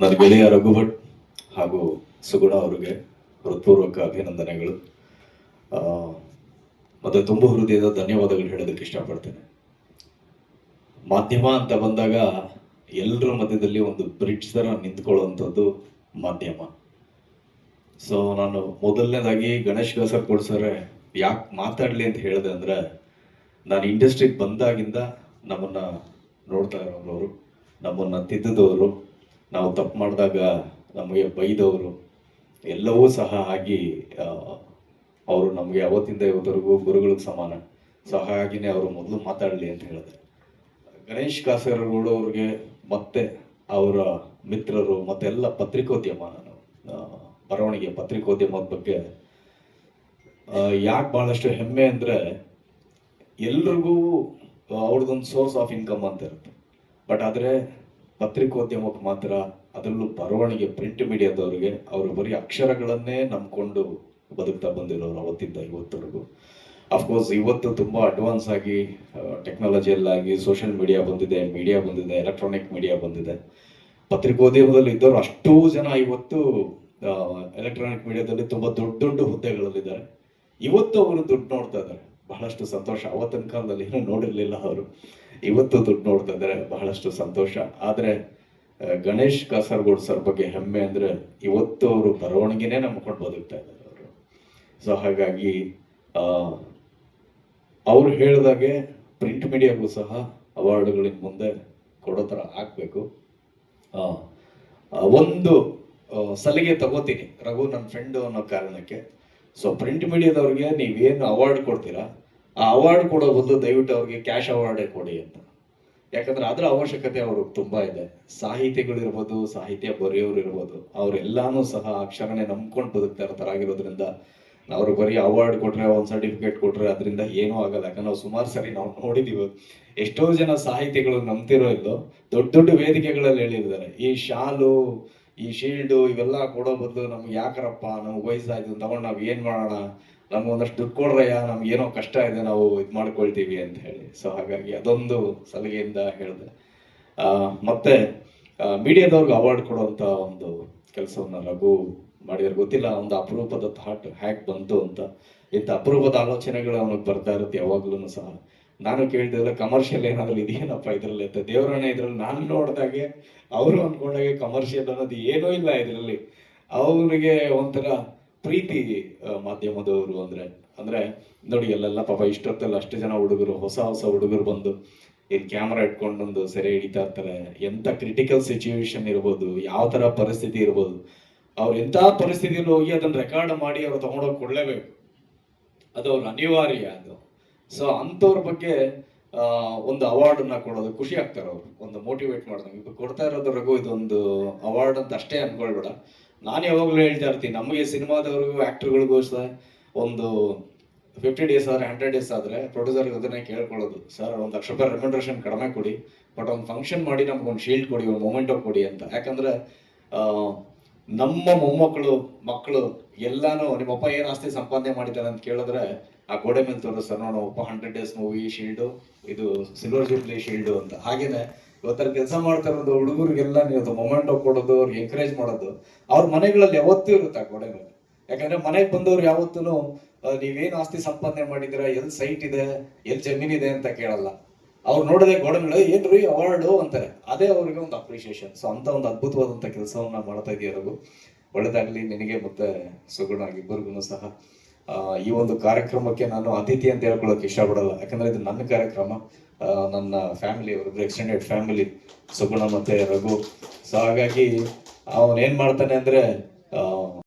ನನ್ನ ಗೆಳೆಯ ರಘುಭಟ್ ಹಾಗೂ ಸುಗುಣ ಅವರಿಗೆ ಹೃತ್ಪೂರ್ವಕ ಅಭಿನಂದನೆಗಳು. ಮತ್ತು ತುಂಬ ಹೃದಯದ ಧನ್ಯವಾದಗಳು ಹೇಳೋದಕ್ಕೆ ಇಷ್ಟಪಡ್ತೇನೆ. ಮಾಧ್ಯಮ ಅಂತ ಬಂದಾಗ ಎಲ್ಲರ ಮಧ್ಯದಲ್ಲಿ ಒಂದು ಬ್ರಿಡ್ಜ್ ಥರ ನಿಂತ್ಕೊಳ್ಳುವಂಥದ್ದು ಮಾಧ್ಯಮ. ಸೊ, ನಾನು ಮೊದಲನೇದಾಗಿ ಗಣೇಶ್ ಕಾಸರ್ ಕೊಡ್ಸರೆ ಯಾಕೆ ಮಾತಾಡಲಿ ಅಂತ ಹೇಳಿದೆ ಅಂದರೆ, ನಾನು ಇಂಡಸ್ಟ್ರಿಗೆ ಬಂದಾಗಿಂದ ನಮ್ಮನ್ನು ನೋಡ್ತಾ ಇರೋರು ನಮ್ಮನ್ನು ತಿದ್ದಿದವರು ನಾವು ತಪ್ಪು ಮಾಡಿದಾಗ ನಮಗೆ ಬೈದವರು ಎಲ್ಲವೂ ಸಹ ಆಗಿ ಅವರು ನಮಗೆ ಅವತ್ತಿಂದ ಇವತ್ತರೆಗೂ ಗುರುಗಳಿಗೆ ಸಮಾನ. ಸಹ ಆಗಿನೇ ಅವರು ಮೊದಲು ಮಾತಾಡಲಿ ಅಂತ ಹೇಳಿದ್ರು. ಗಣೇಶ್ ಕಾಸರಗೋಡು ಅವ್ರಿಗೆ ಮತ್ತೆ ಅವರ ಮಿತ್ರರು ಮತ್ತೆಲ್ಲ ಪತ್ರಿಕೋದ್ಯಮ ನಾನು ಬರವಣಿಗೆ ಪತ್ರಿಕೋದ್ಯಮದ ಬಗ್ಗೆ ಯಾಕೆ ಬಹಳಷ್ಟು ಹೆಮ್ಮೆ ಅಂದರೆ ಎಲ್ರಿಗೂ ಅವ್ರದ್ದೊಂದು ಸೋರ್ಸ್ ಆಫ್ ಇನ್ಕಮ್ ಅಂತ ಇರುತ್ತೆ. ಬಟ್ ಆದರೆ ಪತ್ರಿಕೋದ್ಯಮಕ್ಕೆ ಮಾತ್ರ ಅದರಲ್ಲೂ ಬರವಣಿಗೆ ಪ್ರಿಂಟ್ ಮೀಡಿಯಾದವ್ರಿಗೆ ಅವರು ಬರೀ ಅಕ್ಷರಗಳನ್ನೇ ನಂಬಿಕೊಂಡು ಬದುಕ್ತಾ ಬಂದಿರೋರು ಅವತ್ತಿಂದ ಇವತ್ತವರೆಗೂ. ಅಫ್ಕೋರ್ಸ್ ಇವತ್ತು ತುಂಬ ಅಡ್ವಾನ್ಸ್ ಆಗಿ ಟೆಕ್ನಾಲಜಿಯಲ್ಲಾಗಿ ಸೋಷಿಯಲ್ ಮೀಡಿಯಾ ಬಂದಿದೆ ಮೀಡಿಯಾ ಬಂದಿದೆ ಎಲೆಕ್ಟ್ರಾನಿಕ್ ಮೀಡಿಯಾ ಬಂದಿದೆ. ಪತ್ರಿಕೋದ್ಯಮದಲ್ಲಿ ಇದ್ದವರು ಅಷ್ಟೂ ಜನ ಇವತ್ತು ಎಲೆಕ್ಟ್ರಾನಿಕ್ ಮೀಡಿಯಾದಲ್ಲಿ ತುಂಬ ದೊಡ್ಡ ದೊಡ್ಡ ಹುದ್ದೆಗಳಲ್ಲಿದ್ದಾರೆ. ಇವತ್ತು ಅವರು ದುಡ್ಡು ನೋಡ್ತಾ ಇದ್ದಾರೆ. ಬಹಳಷ್ಟು ಸಂತೋಷ. ಅವತ್ತಿನ ಕಾಲದಲ್ಲಿ ಏನೂ ನೋಡಿರ್ಲಿಲ್ಲ ಅವರು. ಇವತ್ತು ದುಡ್ಡು ನೋಡ್ತಾ ಇದ್ದಾರೆ ಬಹಳಷ್ಟು ಸಂತೋಷ. ಆದರೆ ಗಣೇಶ್ ಕಾಸರಗೋಡ್ ಸರ್ ಬಗ್ಗೆ ಹೆಮ್ಮೆ ಅಂದ್ರೆ ಇವತ್ತು ಅವರು ಬರವಣಿಗೆನೇ ನಂಬ್ಕೊಂಡು ಬದುಕ್ತಾ ಇದ್ದಾರೆ ಅವರು. ಸೊ ಹಾಗಾಗಿ ಅವ್ರು ಹೇಳಿದಾಗೆ ಪ್ರಿಂಟ್ ಮೀಡಿಯಾಗೂ ಸಹ ಅವಾರ್ಡ್ಗಳಿನ ಮುಂದೆ ಕೊಡೋ ಥರ ಆ, ಒಂದು ಸಲಿಗೆ ತಗೋತೀನಿ ರಘು ನನ್ನ ಫ್ರೆಂಡು ಅನ್ನೋ ಕಾರಣಕ್ಕೆ. ಸೊ ಪ್ರಿಂಟ್ ಮೀಡಿಯಾದವ್ರಿಗೆ ನೀವೇನು ಅವಾರ್ಡ್ ಕೊಡ್ತೀರಾ? ಆ ಅವಾರ್ಡ್ ಕೊಡೋ ಬಂದು ದಯವಿಟ್ಟು ಅವ್ರಿಗೆ ಕ್ಯಾಶ್ ಅವಾರ್ಡೇ ಕೊಡಿ ಅಂತ. ಯಾಕಂದ್ರೆ ಅದರ ಅವಶ್ಯಕತೆ ಅವ್ರಿಗೆ ತುಂಬಾ ಇದೆ. ಸಾಹಿತಿಗಳಿರ್ಬೋದು ಸಾಹಿತ್ಯ ಬರೆಯೋರು ಇರ್ಬೋದು, ಅವರೆಲ್ಲಾನು ಸಹ ಅಕ್ಷರನೇ ನಂಬ್ಕೊಂಡು ಬದುಕ್ತಾ ಇರ್ತಾರೆ ಆಗಿರೋದ್ರಿಂದ ಅವ್ರು ಬರೀ ಅವಾರ್ಡ್ ಕೊಟ್ರೆ, ಒಂದ್ ಸರ್ಟಿಫಿಕೇಟ್ ಕೊಟ್ರೆ ಅದರಿಂದ ಏನೂ ಆಗಲ್ಲ. ಯಾಕಂದ್ರೆ ನಾವು ಸುಮಾರು ಸರಿ ನಾವು ನೋಡಿದೀವಿ. ಎಷ್ಟೋ ಜನ ಸಾಹಿತಿಗಳು ನಂಬ್ತಿರೋ ಇಲ್ಲೋ ದೊಡ್ಡ ದೊಡ್ಡ ವೇದಿಕೆಗಳಲ್ಲಿ ಹೇಳಿದ್ದಾರೆ ಈ ಶಾಲು ಈ ಶೀಲ್ಡು ಇವೆಲ್ಲ ಕೊಡೋ ಬದಲು ನಮ್ಗೆ ಯಾಕರಪ್ಪ ನಮ್ಗೆ ವಯಸ್ಸಾಯ್ತು, ತಗೊಂಡು ನಾವು ಏನು ಮಾಡೋಣ? ನಮ್ಗೆ ಒಂದಷ್ಟು ದುಡ್ಡು ಕೊಡ್ರಯ್ಯ, ನಮ್ಗೆ ಏನೋ ಕಷ್ಟ ಇದೆ, ನಾವು ಇದು ಮಾಡ್ಕೊಳ್ತೀವಿ ಅಂತ ಹೇಳಿ. ಸೊ ಹಾಗಾಗಿ ಅದೊಂದು ಸಲಹೆಯಿಂದ ಹೇಳಿದೆ. ಮತ್ತೆ ಮೀಡಿಯಾದವ್ರಿಗೆ ಅವಾರ್ಡ್ ಕೊಡುವಂತ ಒಂದು ಕೆಲಸವನ್ನ ರಘು ಮಾಡಿದ್ರೆ. ಗೊತ್ತಿಲ್ಲ, ಒಂದು ಅಪರೂಪದ ಥಾಟ್ ಹ್ಯಾಕ್ ಬಂತು ಅಂತ. ಇಂಥ ಅಪರೂಪದ ಆಲೋಚನೆಗಳು ಅವನಿಗೆ ಬರ್ತಾ ಇರುತ್ತೆ ಯಾವಾಗ್ಲೂ ಸಹ. ನಾನು ಕೇಳ್ತಿದ್ದೆ ಕಮರ್ಷಿಯಲ್ ಏನಾದ್ರೂ ಇದೆಯೇನಪ್ಪ ಇದ್ರಲ್ಲಿ ಅಂತ ದೇವರನ್ನ ಇದ್ರಲ್ಲಿ ನಾನು ನೋಡಿದಾಗೆ ಅವರು ಅನ್ಕೊಂಡಾಗೆ ಕಮರ್ಷಿಯಲ್ ಅನ್ನೋದು ಏನೂ ಇಲ್ಲ ಇದರಲ್ಲಿ. ಅವರಿಗೆ ಒಂಥರ ಪ್ರೀತಿ ಮಾಧ್ಯಮದವರು ಅಂದ್ರೆ ಅಂದ್ರೆ ನೋಡಿ ಅಲ್ಲೆಲ್ಲ ಪಾಪ ಇಷ್ಟೊತ್ತಲ್ಲಿ ಅಷ್ಟು ಜನ ಹುಡುಗರು, ಹೊಸ ಹೊಸ ಹುಡುಗರು ಬಂದು ಇಲ್ಲಿ ಕ್ಯಾಮ್ರಾ ಇಟ್ಕೊಂಡೊಂದು ಸೆರೆ ಹಿಡಿತಾ ಇರ್ತಾರೆ. ಎಂತ ಕ್ರಿಟಿಕಲ್ ಸಿಚುವೇಶನ್ ಇರ್ಬೋದು, ಯಾವ ತರ ಪರಿಸ್ಥಿತಿ ಇರ್ಬೋದು. ಅವ್ರು ಎಂತ ಪರಿಸ್ಥಿತಿಯಲ್ಲಿ ಹೋಗಿ ಅದನ್ನ ರೆಕಾರ್ಡ್ ಮಾಡಿ ಅವ್ರು ತಗೊಂಡೋಗಿ ಕೊಡ್ಲೇಬೇಕು. ಅದು ಅವ್ರ ಅನಿವಾರ್ಯ ಅದು. ಸೊ ಅಂಥವ್ರ ಬಗ್ಗೆ ಒಂದು ಅವಾರ್ಡ್ ಅನ್ನ ಕೊಡೋದು ಖುಷಿ ಆಗ್ತಾರೆ ಅವರು. ಒಂದು ಮೋಟಿವೇಟ್ ಮಾಡ್ದಂಗೆ ಇದು ಕೊಡ್ತಾ ಇರೋದು ಇದೊಂದು ಅವಾರ್ಡ್ ಅಂತ ಅಷ್ಟೇ ಅನ್ಕೊಳ್ಬೇಡ. ನಾನು ಯಾವಾಗಲೂ ಹೇಳ್ತಾ ಇರ್ತೀನಿ, ನಮಗೆ ಸಿನಿಮಾದವ್ರಿಗೂ ಆಕ್ಟರ್ಗಳಿಗೂ ಸಹ ಒಂದು ಫಿಫ್ಟಿ ಡೇಸ್ ಆದರೆ ಹಂಡ್ರೆಡ್ ಡೇಸ್ ಆದರೆ ಪ್ರೊಡ್ಯೂಸರ್ ಅದನ್ನೇ ಕೇಳ್ಕೊಳ್ಳೋದು. ಸರ್ ಒಂದು ಲಕ್ಷ ರೂಪಾಯಿ ರೆಕಮೆಂಡೇಷನ್ ಕಡಿಮೆ ಕೊಡಿ ಬಟ್ ಒಂದು ಫಂಕ್ಷನ್ ಮಾಡಿ ನಮ್ಗೆ ಒಂದು ಶೀಲ್ಡ್ ಕೊಡಿ, ಒಂದು ಮೊಮೆಂಟೋ ಕೊಡಿ ಅಂತ. ಯಾಕಂದ್ರೆ ನಮ್ಮ ಮೊಮ್ಮಕ್ಕಳು, ಮಕ್ಕಳು ಎಲ್ಲಾನು ನಿಮ್ಮಪ್ಪ ಏನು ಆಸ್ತಿ ಸಂಪಾದನೆ ಮಾಡಿದ್ದಾರೆ ಅಂತ ಕೇಳಿದ್ರೆ ಆ ಗೋಡೆ ಮೇಲೆ ತೋರಿಸ್ತಾರೆ ಸರ್ ಒಪ್ಪ ಹಂಡ್ರೆಡ್ ಡೇಸ್ ಮೂವಿ ಶೀಲ್ಡು ಇದು ಸಿಲ್ವರ್ ಜೂಬ್ಲಿ ಶೀಲ್ಡು ಅಂತ. ಹಾಗೇನೆ ಇವತ್ತರ ಕೆಲಸ ಮಾಡ್ತಾ ಇರೋದು ಹುಡುಗರಿಗೆಲ್ಲ ನೀವು ಮೊಮೆಂಟ್ ಕೊಡೋದು, ಅವ್ರಿಗೆ ಎಂಕರೇಜ್ ಮಾಡೋದು, ಅವ್ರ ಮನೆಗಳಲ್ಲಿ ಯಾವತ್ತೂ ಇರುತ್ತೆ ಆ ಗೋಡೆ ಮೇಲೆ. ಯಾಕಂದ್ರೆ ಮನೆಗೆ ಬಂದವ್ರು ಯಾವತ್ತೂ ನೀವೇನು ಆಸ್ತಿ ಸಂಪಾದನೆ ಮಾಡಿದಿರ ಎಲ್ಲಿ ಸೈಟ್ ಇದೆ? ಎಲ್ಲಿ ಜಮೀನ್ ಇದೆ? ಅಂತ ಕೇಳಲ್ಲ. ಅವ್ರು ನೋಡಿದೆ ಗೋಡೆ ಮೇಲೆ ಏನ್ರಿ ಅವಾರ್ಡು ಅಂತಾರೆ. ಅದೇ ಅವ್ರಿಗೆ ಒಂದು ಅಪ್ರಿಷಿಯೇಷನ್ ಸೊ ಅಂತ ಒಂದು ಅದ್ಭುತವಾದಂತ ಕೆಲಸವನ್ನ ಮಾಡ್ತಾ ಇದೆಯಾ ರಘು. ಒಳ್ಳೇದಾಗ್ಲಿ, ನಿನಗೆ ಮತ್ತೆ ಸುಗುಣ ಇಬ್ಬರಿಗೂ ಸಹ. ಈ ಒಂದು ಕಾರ್ಯಕ್ರಮಕ್ಕೆ ನಾನು ಅತಿಥಿ ಅಂತ ಹೇಳ್ಕೊಳ್ಳೋಕೆ ಇಷ್ಟಪಡಲ್ಲ. ಯಾಕಂದ್ರೆ ಇದು ನನ್ನ ಕಾರ್ಯಕ್ರಮ. ನನ್ನ ಫ್ಯಾಮಿಲಿ ಅವರಿಬ್ರು ಎಕ್ಸ್ಟೆಂಡೆಡ್ ಫ್ಯಾಮಿಲಿ ಸುಗುಣ ಮತ್ತೆ ರಘು. ಸೊ ಹಾಗಾಗಿ ಅವನ್ ಏನ್ ಮಾಡ್ತಾನೆ ಅಂದ್ರೆ